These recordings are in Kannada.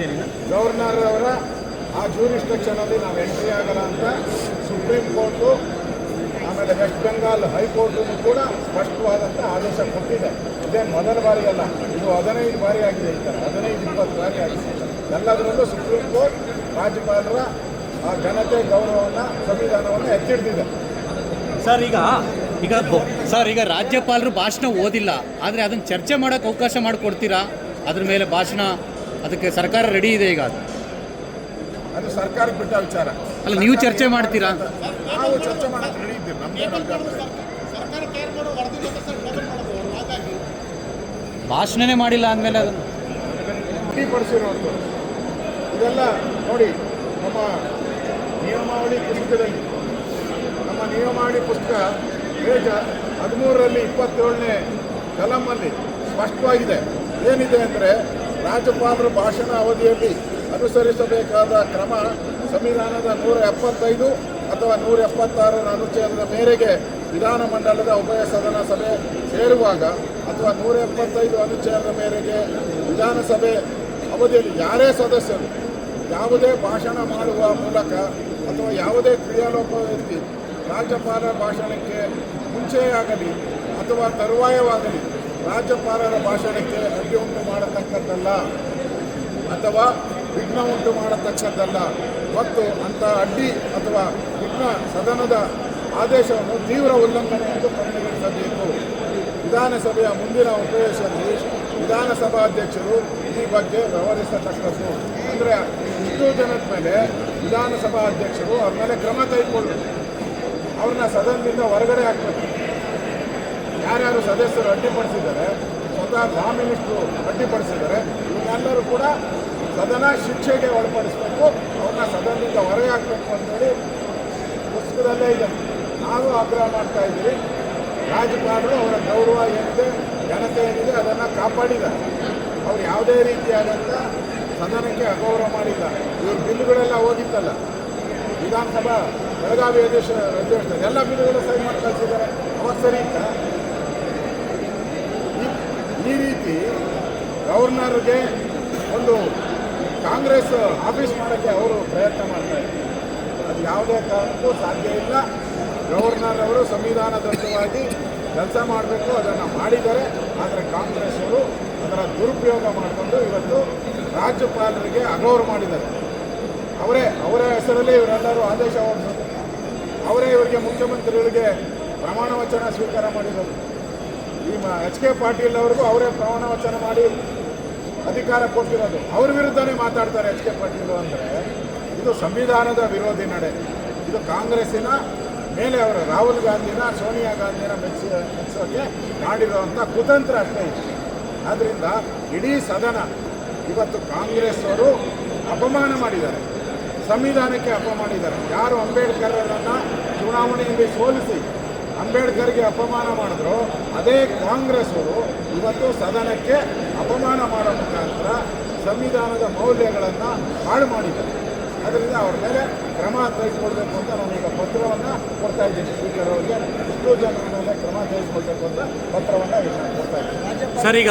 ನೀನು? ಗವರ್ನರ್ ಅವರ ಆ ಜೂರಿಸ್ಟ್ರಕ್ಷನಲ್ಲಿ ನಾವು ಎಂಟ್ರಿ ಆಗಲ್ಲ ಅಂತ ಸುಪ್ರೀಂ ಕೋರ್ಟು ಆಮೇಲೆ ವೆಸ್ಟ್ ಬೆಂಗಾಲ್ ಹೈಕೋರ್ಟು ಕೂಡ ಸ್ಪಷ್ಟವಾದಂಥ ಆದೇಶ ಕೊಟ್ಟಿದೆ. ಇದೇ ಮೊದಲ ಬಾರಿ ಅಲ್ಲ ಇದು ಹದಿನೈದು ಬಾರಿ ಆಗಿದೆ ಈ ಥರ ಹದಿನೈದು ಇಪ್ಪತ್ತು ಬಾರಿ ಆಗಿದೆ. ಎಲ್ಲದರಲ್ಲೂ ಸುಪ್ರೀಂ ಕೋರ್ಟ್ ರಾಜ್ಯಪಾಲರ ಆ ಘನತೆ ಗೌರವವನ್ನು ಸಂವಿಧಾನವನ್ನು ಎತ್ತಿಡ್ದಿದೆ. ಸರ್ ಈಗ ಈಗ ಸರ್ ಈಗ ರಾಜ್ಯಪಾಲರು ಭಾಷಣ ಓದಿಲ್ಲ ಆದರೆ ಅದನ್ನು ಚರ್ಚೆ ಮಾಡೋಕ್ಕೆ ಅವಕಾಶ ಮಾಡಿಕೊಡ್ತೀರಾ? ಅದ್ರ ಮೇಲೆ ಭಾಷಣ ಅದಕ್ಕೆ ಸರ್ಕಾರ ರೆಡಿ ಇದೆ ಈಗ ಅದು. ಅದು ಸರ್ಕಾರಕ್ಕೆ ಬಿಟ್ಟ ವಿಚಾರ. ಅಲ್ಲ ನೀವು ಚರ್ಚೆ ಮಾಡ್ತೀರಾ? ನಾವು ಚರ್ಚೆ ಮಾಡೋಕೆ ರೆಡಿ ಇದ್ದೀವಿ. ನಮ್ದೇನು ಅಭ್ಯಂತರ ಇಲ್ಲ. ಸರ್ಕಾರ ಕೇರ್ ಮಾಡೋ ವರದಿ ಜೊತೆ ಸರ್ ಟೇಬಲ್ ಮಾಡೋದು ಹಾಗಾಗಿ. ಭಾಷಣನೇ ಮಾಡಿಲ್ಲ ಅಂದಮೇಲೆ ಅದನ್ನು. ಅಡ್ಡಿಪಡಿಸಿರುವಂಥದ್ದು ಇದೆಲ್ಲ ನೋಡಿ ನಮ್ಮ ನಿಯಮಾವಳಿ ಪುಸ್ತಕದಲ್ಲಿ ನಮ್ಮ ನಿಯಮಾವಳಿ ಪುಸ್ತಕ ಏಜ ಹದಿಮೂರರಲ್ಲಿ ಇಪ್ಪತ್ತೇಳನೇ ಕಲಮಲ್ಲಿ ಸ್ಪಷ್ಟವಾಗಿದೆ. ಏನಿದೆ ಅಂದರೆ ರಾಜ್ಯಪಾಲರ ಭಾಷಣ ಅವಧಿಯಲ್ಲಿ ಅನುಸರಿಸಬೇಕಾದ ಕ್ರಮ ಸಂವಿಧಾನದ ನೂರ ಎಪ್ಪತ್ತೈದು ಅಥವಾ ನೂರ ಎಪ್ಪತ್ತಾರರ ಅನುಚ್ಛೇದದ ಮೇರೆಗೆ ವಿಧಾನಮಂಡಲದ ಉಭಯ ಸದನ ಸಭೆ ಸೇರುವಾಗ ಅಥವಾ ನೂರ ಎಪ್ಪತ್ತೈದು ಅನುಚ್ಛೇದದ ಮೇರೆಗೆ ವಿಧಾನಸಭೆ ಅವಧಿಯಲ್ಲಿ ಯಾರೇ ಸದಸ್ಯರು ಯಾವುದೇ ಭಾಷಣ ಮಾಡುವ ಮೂಲಕ ಅಥವಾ ಯಾವುದೇ ಕ್ರಿಯಾಲೋಪ ರಾಜ್ಯಪಾಲರ ಭಾಷಣಕ್ಕೆ ಮುಂಚೆಯಾಗಲಿ ಅಥವಾ ತರುವಾಯವಾಗಲಿ ರಾಜ್ಯಪಾಲರ ಭಾಷಣಕ್ಕೆ ಅಡ್ಡಿ ಉಂಟು ಮಾಡತಕ್ಕದ್ದಲ್ಲ ಅಥವಾ ವಿಘ್ನ ಉಂಟು ಮಾಡತಕ್ಕದ್ದಲ್ಲ ಮತ್ತು ಅಂಥ ಅಡ್ಡಿ ಅಥವಾ ವಿಘ್ನ ಸದನದ ಆದೇಶವನ್ನು ತೀವ್ರ ಉಲ್ಲಂಘನೆ ಎಂದು ಪರಿಗಣಿಸಬೇಕು. ವಿಧಾನಸಭೆಯ ಮುಂದಿನ ಉಪವೇಶದಲ್ಲಿ ವಿಧಾನಸಭಾಧ್ಯಕ್ಷರು ಈ ಬಗ್ಗೆ ವ್ಯವಹರಿಸತಕ್ಕದ್ದು. ಅಂದರೆ ಇಷ್ಟು ಜನದ ಮೇಲೆ ವಿಧಾನಸಭಾಧ್ಯಕ್ಷರು ಅವ್ರ ಮೇಲೆ ಕ್ರಮ ಕೈಗೊಳ್ಳಬೇಕು ಅವ್ರನ್ನ ಸದನದಿಂದ ಹೊರಗಡೆ ಹಾಕಬೇಕು. ಯಾರ್ಯಾರು ಸದಸ್ಯರು ಅಡ್ಡಿಪಡಿಸಿದ್ದಾರೆ, ಸ್ವತಃ ಲಾ ಮಿನಿಸ್ಟ್ರು ಅಡ್ಡಿಪಡಿಸಿದ್ದಾರೆ. ಇವರೆಲ್ಲರೂ ಕೂಡ ಸದನ ಶಿಕ್ಷೆಗೆ ಒಳಪಡಿಸಬೇಕು, ಅವ್ರನ್ನ ಸದನದಿಂದ ಹೊರಗೆ ಹಾಕಬೇಕು ಅಂತೇಳಿ ಪುಸ್ತಕದಲ್ಲೇ ಇದೆ. ನಾವು ಆಗ್ರಹ ಮಾಡ್ತಾ ಇದ್ದೀವಿ ರಾಜ್ಯಪಾಲರು ಅವರ ಗೌರವ ಏನಿದೆ, ಘನತೆ ಏನಿದೆ ಅದನ್ನು ಕಾಪಾಡಿದ್ದಾರೆ. ಅವ್ರು ಯಾವುದೇ ರೀತಿಯಾದಂಥ ಸದನಕ್ಕೆ ಅಗೌರವ ಮಾಡಿಲ್ಲ. ಇವ್ರ ಬಿಲ್ಗಳೆಲ್ಲ ಹೋಗಿತ್ತಲ್ಲ. ವಿಧಾನಸಭಾ ಬೆಳಗಾವಿ ಅಧ್ಯಕ್ಷ ಅಧ್ಯಕ್ಷ ಎಲ್ಲ ಬಿಲ್ಲುಗಳು ಸಹಿ ಮಾಡಿ ಕಳಿಸಿದ್ದಾರೆ. ಅವಾಗ ಸರಿ ಇತ್ತ? ಈ- ರೀತಿ ಗವರ್ನರ್ಗೆ ಒಂದು ಕಾಂಗ್ರೆಸ್ ಆಫೀಸ್ ಮಾಡೋಕ್ಕೆ ಅವರು ಪ್ರಯತ್ನ ಮಾಡ್ತಾ ಇದ್ದಾರೆ. ಅದು ಯಾವುದೇ ಕಾರಣಕ್ಕೂ ಸಾಧ್ಯ ಇಲ್ಲ. ಗವರ್ನರ್ ಅವರು ಸಂವಿಧಾನದತ್ತವಾಗಿ ಕೆಲಸ ಮಾಡಬೇಕು, ಅದನ್ನು ಮಾಡಿದ್ದಾರೆ. ಆದರೆ ಕಾಂಗ್ರೆಸ್ ಅವರು ಅದರ ದುರುಪಯೋಗ ಮಾಡಿಕೊಂಡು ಇವತ್ತು ರಾಜ್ಯಪಾಲರಿಗೆ ಅಗೌರವ ಮಾಡಿದ್ದಾರೆ. ಅವರೇ, ಅವರ ಹೆಸರಲ್ಲಿ ಇವರೆಲ್ಲರೂ ಆದೇಶ ಹೊರಡಿಸೋದು ಅವರೇ ಇವರಿಗೆ ಮುಖ್ಯಮಂತ್ರಿಗಳಿಗೆ ಪ್ರಮಾಣ ವಚನ ಸ್ವೀಕಾರ ಮಾಡಿರೋದು ಈ ಎಚ್ ಕೆ ಪಾಟೀಲ್ ಅವ್ರಿಗೂ ಅವರೇ ಪ್ರಮಾಣ ವಚನ ಮಾಡಿ ಅಧಿಕಾರ ಕೊಟ್ಟಿರೋದು. ಅವ್ರ ವಿರುದ್ಧನೇ ಮಾತಾಡ್ತಾರೆ ಎಚ್ ಕೆ ಪಾಟೀಲ್ ಅಂದರೆ. ಇದು ಸಂವಿಧಾನದ ವಿರೋಧಿ ನಡೆ. ಇದು ಕಾಂಗ್ರೆಸ್ಸಿನ ಮೇಲೆ ಅವರು ರಾಹುಲ್ ಗಾಂಧಿನ, ಸೋನಿಯಾ ಗಾಂಧಿನ ಮೆಚ್ಚಿ ಮೆಚ್ಚೋಕ್ಕೆ ಮಾಡಿರುವಂಥ ಕುತಂತ್ರ ಅಷ್ಟೇ ಆದ್ದರಿಂದ ಇಡೀ ಸದನ ಇವತ್ತು ಕಾಂಗ್ರೆಸ್ ಅವರು ಅಪಮಾನ ಮಾಡಿದ್ದಾರೆ. ಸಂವಿಧಾನಕ್ಕೆ ಅಪಮಾನ ಮಾಡಿದ್ದಾರೆ. ಯಾರು ಅಂಬೇಡ್ಕರ್ರನ್ನು ಚುನಾವಣೆಯಲ್ಲಿ ಸೋಲಿಸಿ ಅಂಬೇಡ್ಕರ್ಗೆ ಅಪಮಾನ ಮಾಡಿದ್ರು ಅದೇ ಕಾಂಗ್ರೆಸ್ ಅವರು ಇವತ್ತು ಸದನಕ್ಕೆ ಅಪಮಾನ ಮಾಡೋ ಮುಖಾಂತರ ಸಂವಿಧಾನದ ಮೌಲ್ಯಗಳನ್ನು ಹಾಳು ಮಾಡಿದ್ದಾರೆ. ಅದರಿಂದ ಅವ್ರ ಮೇಲೆ ಕ್ರಮ ತೆಗೆದುಕೊಳ್ಬೇಕು ಅಂತ ನಾನು ಈಗ ಪತ್ರವನ್ನು ಕೊಡ್ತಾ ಇದ್ದೀನಿ. ಸ್ಪೀಕರ್ ಅವರಿಗೆ ಎಷ್ಟೋ ಜನರ ಮೇಲೆ ಕ್ರಮ ತೆಗೆದುಕೊಳ್ಬೇಕು ಅಂತ ಪತ್ರವನ್ನು ಈಗ ನಾನು ಕೊಡ್ತಾ ಇದ್ದೀನಿ. ಸರ್ ಈಗ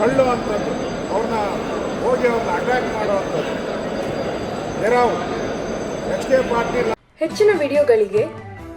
ಕಳ್ಳು ಅಂತದ್ದು ಅವ್ರನ್ನ ಹೋಗಿ ಅವ್ರನ್ನ ಅಟ್ಯಾಕ್ ಮಾಡುವಂಥದ್ದು ಬೇರಾವ್ ಎಚ್ ಕೆ ಪಾಟೀಲ್ ಹೆಚ್ಚಿನ ವಿಡಿಯೋಗಳಿಗೆ